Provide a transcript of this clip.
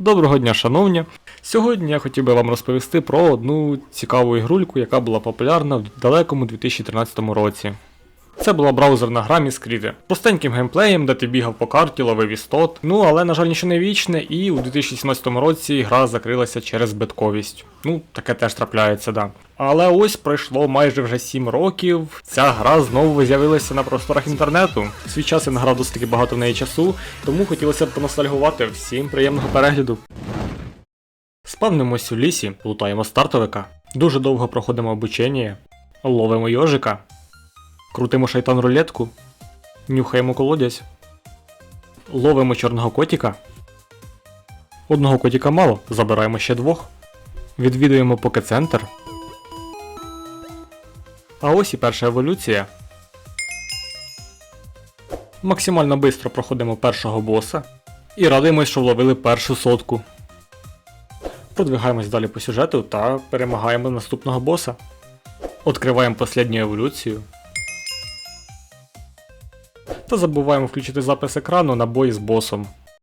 Доброго дня, шановні! Сьогодні я хотів би вам розповісти про одну цікаву ігрульку, яка була популярна в далекому 2013 році. Це була браузерна гра Міскріти. Простеньким геймплеєм, де ти бігав по карті, ловив істот. Ну але, на жаль, нічого не вічне, і у 2017 році гра закрилася через збитковість. Ну, таке теж трапляється, да. Але ось пройшло майже вже 7 років. Ця гра знову з'явилася на просторах інтернету. В свій час я награв досить багато в неї часу, тому хотілося б поностальгувати. Всім приємного перегляду. Спавнимось у лісі, лутаємо стартовика, дуже довго проходимо обучення, ловимо йожика, крутимо шайтан рулетку, нюхаємо колодязь, ловимо чорного котика. Одного котика мало, забираємо ще двох. Відвідуємо покецентр. А ось і перша еволюція. Максимально швидко проходимо першого боса і радуємось, що вловили першу сотку. Продвигаємось далі по сюжету та перемагаємо наступного боса. Откриваємо останню еволюцію. Та забуваємо включити запис екрану на бої з босом.